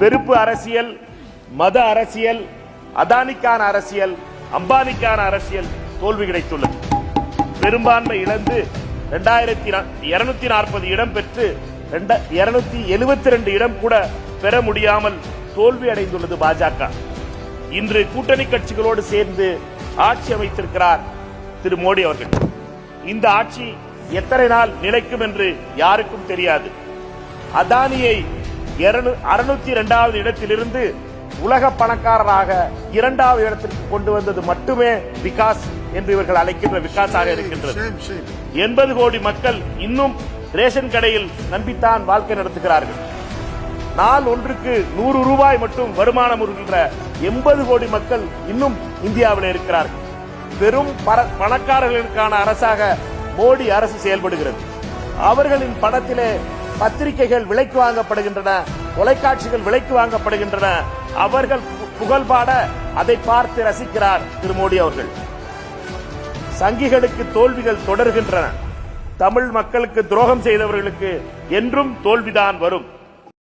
வெறுப்பு அரசியல் மத அரசியல் அதானிக்கான அரசியல் அம்பானிக்கான அரசியல் தோல்வி கிடைத்துள்ளது. பெரும்பான்மை இழந்து இரண்டாயிரத்தி இருநூத்தி நாற்பது இடம் பெற்று இருநூத்தி எழுபத்தி ரெண்டு இடம் கூட பெற முடியாமல் தோல்வி அடைந்துள்ளது பாஜக. இன்று கூட்டணி கட்சிகளோடு சேர்ந்து ஆட்சி அமைத்திருக்கிறார் திரு மோடி அவர்கள். இந்த ஆட்சி எத்தனை நாள் நிலைக்கும் என்று யாருக்கும் தெரியாது. அதானியை அறுநூத்தி இரண்டாவது இடத்திலிருந்து உலக பணக்காரராக இரண்டாவது இடத்திற்கு கொண்டு வந்தது மட்டுமே விகாஸ் என்று இவர்கள் அழைக்கின்ற விகாஸாக இருக்கின்றது. எண்பது கோடி மக்கள் இன்னும் ரேஷன் கடையில் நம்பித்தான் வாழ்க்கை நடத்துகிறார்கள். நாள் ஒன்றுக்கு நூறு ரூபாய் மட்டும் வருமானம் வருகின்ற எண்பது கோடி மக்கள் இன்னும் இந்தியாவில் இருக்கிறார்கள். பெரும் பர- பணக்காரர்களுக்கான அரசாக மோடி அரசு செயல்படுகிறது. அவர்களின் பணத்திலே பத்திரிகைகள் விலைக்கு வாங்கப்படுகின்றன தொலைக்காட்சிகள் விலைக்கு வாங்கப்படுகின்றன. அவர்கள் புகழ்பாட அதை பார்த்து ரசிக்கிறார் திரு மோடி அவர்கள். சங்கிகளுக்கு தோல்விகள் தொடர்கின்றன. தமிழ் மக்களுக்கு துரோகம் செய்தவர்களுக்கு என்றும் தோல்விதான் வரும்.